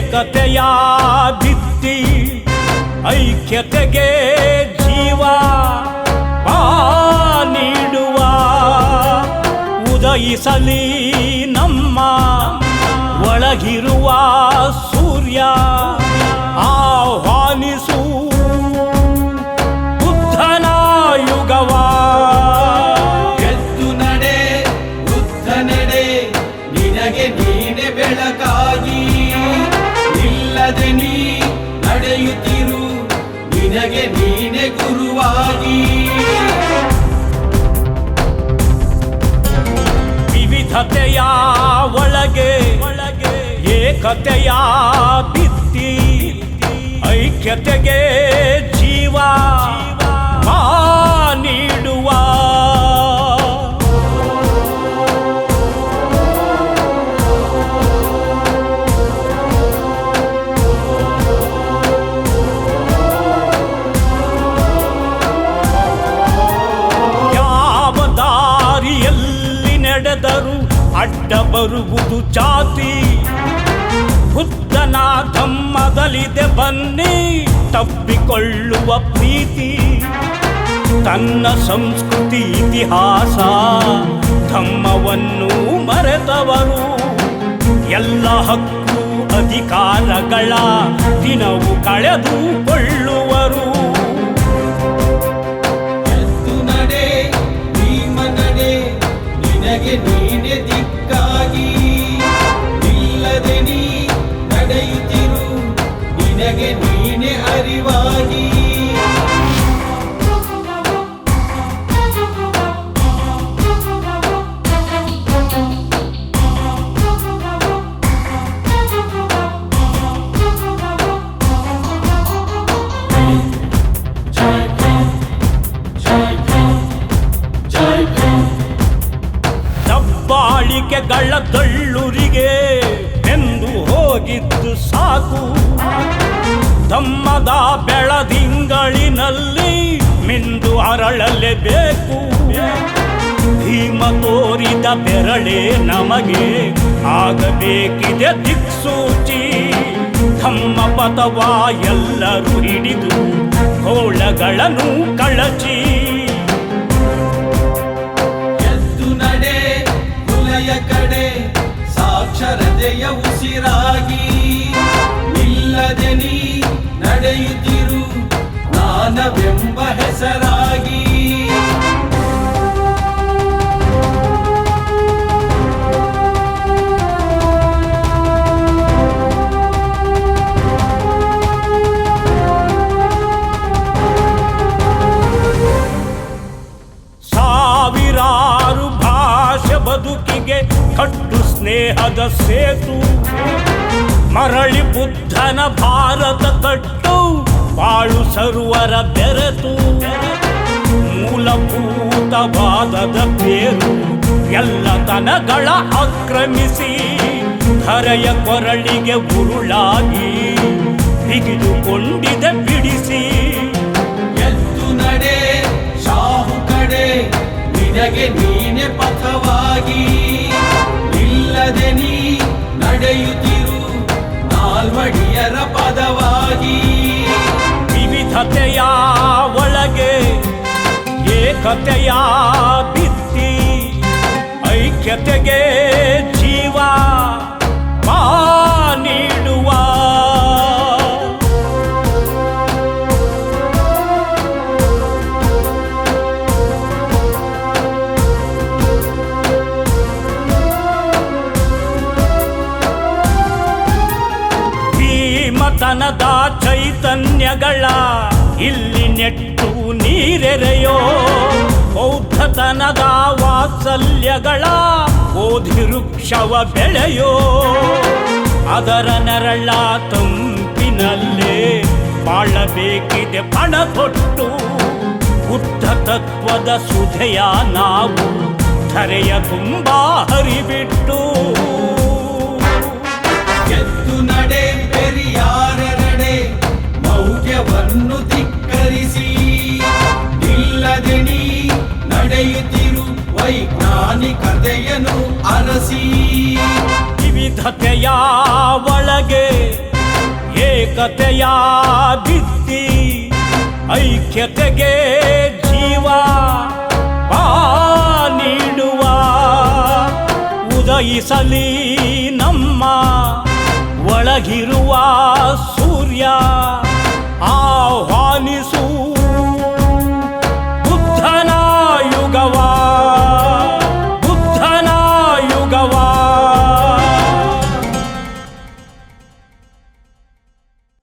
ಏಕತೆಯ ಭಿತ್ತಿ ಐಕ್ಯತೆಗೆ ಜೀವ ನೀಡುವ ಉದಯಿಸಲಿ ನೀನೆ ಗುರುವಾಗಿ. ವಿವಿಧತೆಯ ಒಳಗೆ ಏಕತೆಯ ಭಿತ್ತಿ ಐಕ್ಯತೆಗೆ ನಡೆದರು ಅಡ್ಡ ಬರುವುದು ಜಾತಿ. ಬುದ್ಧನ ತಮ್ಮದಲಿದೆ ಬನ್ನಿ ತಪ್ಪಿಕೊಳ್ಳುವ ಪ್ರೀತಿ. ತನ್ನ ಸಂಸ್ಕೃತಿ ಇತಿಹಾಸ, ಧಮ್ಮವನ್ನು ಮರೆತವರು. ಎಲ್ಲ ಹಕ್ಕು ಅಧಿಕಾರಗಳ ದಿನವು ಕಳೆದುಕೊಳ್ಳುವರು ದಬ್ಬಾಳಿಕೆಗಳ ತಳ್ಳುರಿಗೆ ಎಂದು ಹೋಗಿದ್ದು ಸಾಕು. ತಮ್ಮದ ಬೆಳದಿಂಗಳಿನಲ್ಲಿ ಮಿಂದು ಅರಳಲೇಬೇಕು. ಭೀಮ ತೋರಿದ ಬೆರಳೆ ನಮಗೆ ಆಗಬೇಕಿದೆ ದಿಕ್ಸೂಚಿ. ತಮ್ಮ ಪಥವ ಎಲ್ಲರೂ ಹಿಡಿದು, ಕೋಳಗಳನ್ನು ಕಳಚಿ. ಸಾಕ್ಷರತೆಯ ಉಸಿರಾಗಿ ನಿಲ್ಲದೆ ನೀ ನಡೆಯುತ್ತಿರು ನಾನವೆಂಬ ಹೆಸರಾಗಿ. ಮರಳಿ ಬುದ್ಧನ ಭಾರತ ಕಟ್ಟು, ಬಾಳು ಸರ್ವರ ಬೆರೆತು. ಮೂಲಭೂತವಾದದ ಬೇರು ಎಲ್ಲ ತನಗಳ ಆಕ್ರಮಿಸಿ ಧರೆಯ ಕೊರಳಿಗೆ ಉರುಳಾಗಿ ಬಿಗಿದುಕೊಂಡಿದೆ ಬಿಡಿಸಿ. ಎದ್ದು ನಡೆ ಶಾಹು ಕಡೆ, ನಿನಗೆ ನೀನೆ ಪಥವಾಗಿ. ಇಲ್ಲದೆ ನೀ ನಡೆಯುತ್ತಿರು ನಾಲ್ವಡಿಯರ ಪದವಾಗಿ. ವಿವಿಧತೆಯ ಒಳಗೆ ಏಕತೆಯ ಬಿತ್ತಿ ಐಕ್ಯತೆಗೆ ಜೀವ ನೀಡುವ ಭೀಮತನದ ಚೈತನ್ಯಗಳ ಇಲ್ಲಿ ನೆಟ್ಟು ನೀರೆರೆಯೋ ಬೌದ್ಧತನದ ವಾತ್ಸಲ್ಯಗಳ ಓದಿರುಕ್ಷವ ಬೆಳೆಯೋ ಅದರ ನರಳ ತಂಪಿನಲ್ಲೇ ಬಾಳಬೇಕಿದೆ ಪಣ ತೊಟ್ಟು ಬುದ್ಧ ತತ್ವದ ಸುಧೆಯ ನಾವು ಧರೆಯ ತುಂಬಾ ಹರಿಬಿಟ್ಟು ವಿವಿಧತೆಯ ಒಳಗೆ ಏಕತೆಯ ಭಿತ್ತಿ ಐಕ್ಯತೆಗೆ ಜೀವ ನೀಡುವ ಉದಯಿಸಲಿ ನಮ್ಮ ಒಳಗಿರುವ ಸೂರ್ಯ.